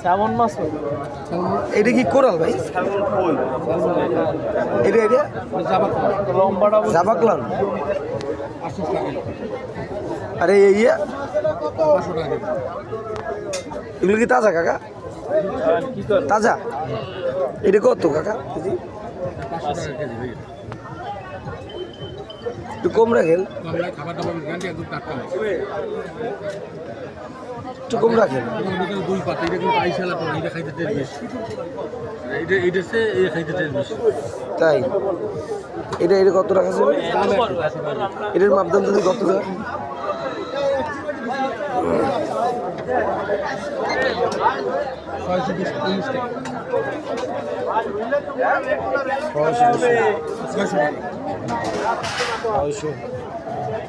Salmon মাছ এটা কি coral ভাই? এটা এটা? জাবাকলান। আরে ইয়ে? এগুলো কি তাজা কাকা? তাজা? এটা কত কাকা? একটু কম রাখেন। একটু কম রাখেন। দুই পাতা এটা কিন্তু আইস আলা এটা খাইতে টেস্ট বেশি এটা এটা সে এটা খাইতে টেস্ট বেশি তাই এটা এটা কত টাকা। ছিল এটার মাপদান যদি কত টাকা ছয়শো টাকা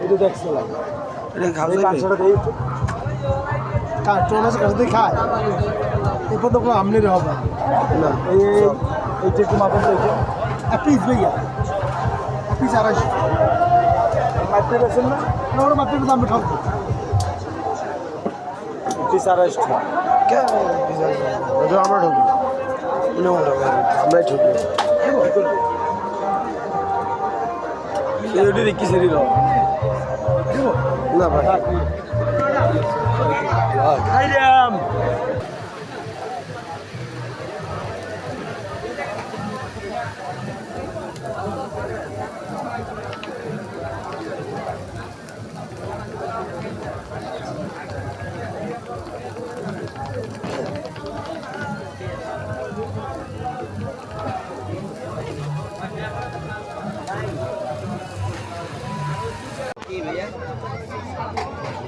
এটা দেখছিলাম এটা দিয়ে কাঁচটা মাছ দিয়ে খায় এরপর তো আমনের হবে না এই এইটা একটু আড়াইশো মাপতে পেয়েছেন না না ওরা মাপতে পেয়েছে আমি ঠকবো পিস আমরা উনি আমরা ঢুকি। আমরাই কি সেটি না ভাই।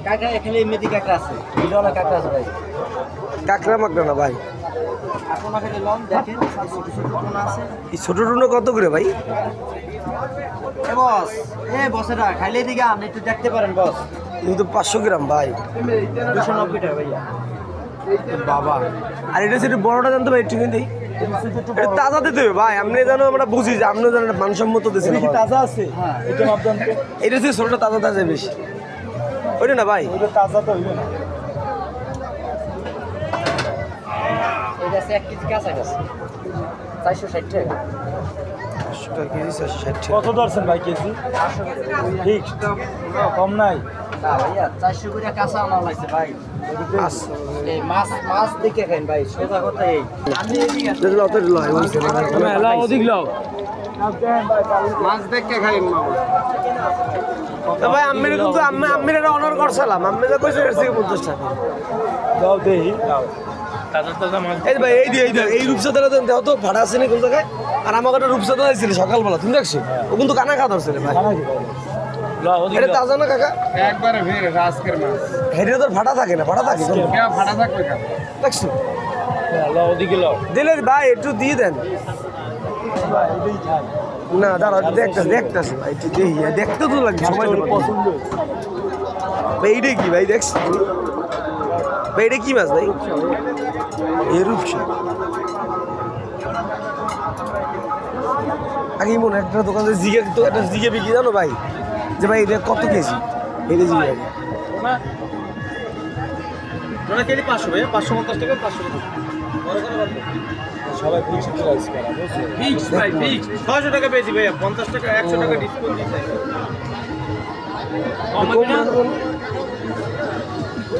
এখানে আছে। বিলওয়ালা আছে ভাই। কাঁকড়া মাকড়া না ভাই? আপনার লম দেখেন ছোট ছোট কোন আছে। এই ছোট টুনো কত করে ভাই? এ বস এ বসেরা খাইলে দিকে আপনি একটু দেখতে পারেন বস। পাঁচশো গ্রাম ভাই। দুশো নব্বই টাকা ভাইয়া। বাবা। আর এটা সেটা বড়টা জানতে ভাই একটু কিন্তু। এটা তাজা দিতে হবে ভাই আপনি জানো আমরা বুঝি যে আপনি জানেন মানসম্মত কি তাজা আছে? হ্যাঁ এটা মাপদান এটা হচ্ছে ছোটটা তাজা তাজা বেশি। ওইটা না ভাই? ওইটা তাজা তো হইবে না। এটা আছে এক কেজি কাঁচা গেছে। চারশো ষাট টাকা। কত ধরছেন ভাই কেজি? ঠিক কম নাই? না ভাইয়া চারশো করে কাঁচা লাগছে ভাই। আচ্ছা। এই মাছ মাছ দেখে খাইন ভাই অধিক মাছ দেখে তো আমি কিন্তু আমি আমি এটা অনার করছিলাম। আমি যা কইছে এর থেকে পঞ্চাশ টাকা। দাও দেহি দাও তাজা তাজা মাছ এই ভাই এই দিয়ে এই দিয়ে এই রূপসাদারা দেন দেখো তো ভাড়া আছে নি কোন জায়গায়? আর আমাকে একটা রূপসাদা দিয়েছিল সকালবেলা তুমি দেখছ? ও কিন্তু কানা খাওয়া ধরছিল ভাই। এটা তাজা না কাকা? একবারে ভিড় আজকের মাছ। হেঁটে তোর ভাড়া থাকে না থাকে। ফাটা থাকবে দেখছ? ভাই একটু দিয়ে দেন। না দাঁড়া দেখতে দেখতেছি ভাই একটু দেখি দেখতে তো লাগবে সময় পছন্দ ভাই এইটা কি ভাই দেখছ? তুমি? ভাই এটা কি মাছ ভাই? এ রূপসা আগে মনে হয় একটা দোকানে জিগে তো একটা জিগে বিক্রি জানো ভাই? যে ভাই এটা কত কেজি? এটা জিগে ওটা কেজি পাঁচশো ভাইয়া পাঁচশো পঞ্চাশ টাকা পাঁচশো সবাই ফিক্স প্রাইস করা ফিক্স ভাই ফিক্স ছয়শো টাকা পেয়েছি ভাইয়া পঞ্চাশ টাকা একশো টাকা ডিসকাউন্ট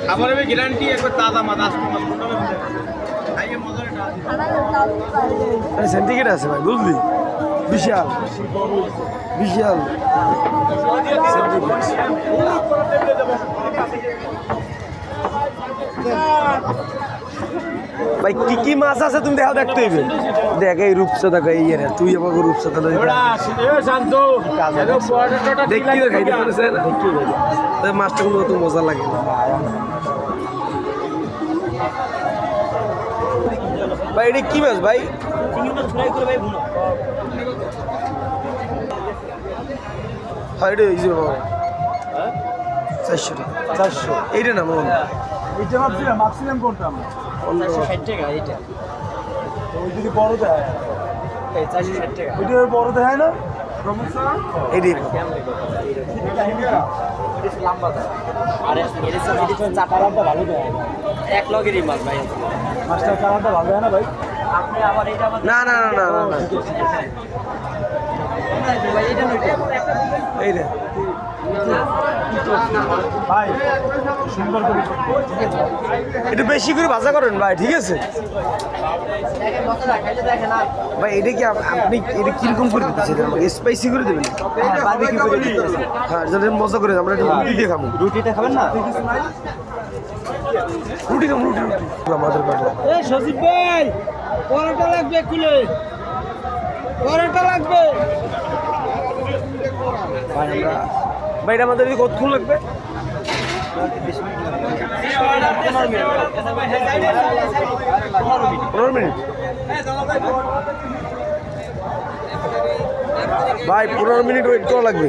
খাবারের গ্যারান্টি একবার তাজা মাছ মোটামুটি। সেন্টিগ্রেড আছে। ভাই বুঝলি বিশাল। বিশাল। ভাই কি কি মাছ আছে তুমি দেখো দেখতে হইবে। দেখ এই রূপসা দেখো এই এর তুই আমাকে রূপসা তাহলে শান্ত। দেখি তো খাইতে পারছে তাই মাছটা কিন্তু অত মজা লাগে ভাই এটা কি মাছ ভাই? হ্যাঁ এটা এই যে বাবা চারশো টাকা। চারশো। এইটা না মামা এইটা ভাবছিলাম ভাবছিলাম কোনটা আমরা চারশো ষাট টাকা এইটা। ওই যদি বড় দেয়। এই চারশো ষাট টাকা। ওইটা বড় দেয় না? এটি কালারটা ভালো দেয়। এক লগেরই মাছ ভাই। মাছটার কালারটা ভালো দেয় না ভাই? না না না না না না। এই রে ভাই সুন্দর করে একটু বেশি করে ভাজা করেন ভাই ঠিক আছে? ভাই এটা কি আপনি এটা কীরকম করে দিচ্ছেন স্পাইসি করে দেবেন? করে হ্যাঁ যাতে মজা করে আমরা একটু রুটি দিয়ে খাব। রুটিটা খাবেন না? রুটি খাব রুটি রুটি। আমাদের কাছে এ সজীব ভাই পরোটা লাগবে কুলে পরোটা লাগবে। ভাই আমরা ভাই এটা আমাদের কতক্ষণ লাগবে? পনেরো মিনিট। ভাই পনেরো মিনিট ওয়েট করা লাগবে।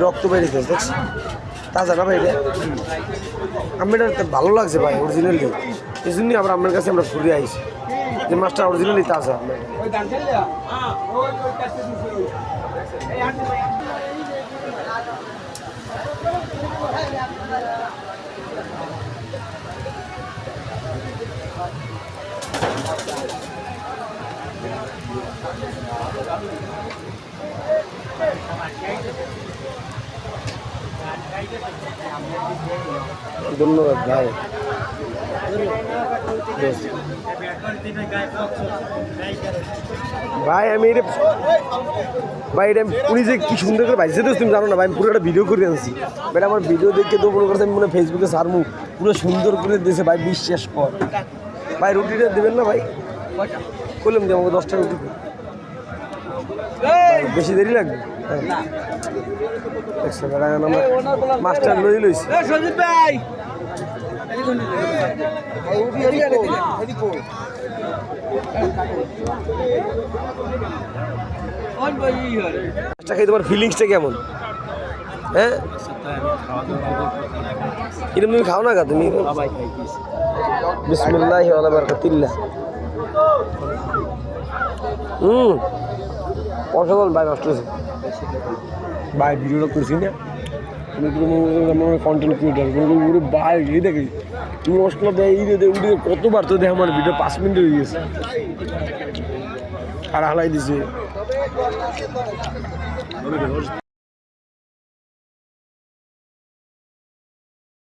রক্ত বেরিয়েছে দেখছি তাজা না ভাই এটা আমি ভালো লাগছে ভাই অরিজিনালি এই জন্যই আবার আপনার কাছে আমরা ঘুরে আইছি, যে মাছটা অরিজিনালি তাজা। আপনার ধন্যবাদ, ভাই। ভাই, আমি এটা ভাই, এটা উনি যে কি সুন্দর করে ভাইছে তো তুমি জানো না, ভাই, আমি পুরো একটা ভিডিও করে আনছি। ভাই, আমার ভিডিও দেখে তো মনে করছে আমি মনে ফেসবুকে সারমু পুরো সুন্দর করে দিয়েছে, ভাই, বিশ্বাস কর। ভাই, রুটিটা দেবেন না, ভাই? করলাম যে আমাকে দশটা রুটি। বেশি দেরি লাগবে? আমরা মাস্টার লই লইছি। ভাই! মাছটা খেয়ে তোমার ফিলিংসটা কেমন? হ্যাঁ? এরকম তুমি খাও না কা তুমি? বিসমুল্লাহ হুম। অসাধারণ ভাই নষ্ট হয়েছে। ভাই, ভিডিওটা করছি না। কন্টেন্ট ক্রিয়েটার পুরো ভাই, এই দেখি তুমি মশলা দেয়, এই দেয় উঠে কতবার তো দেখ আমার ভিডিও পাঁচ মিনিট হয়ে গেছে। আর হালাই দিছে।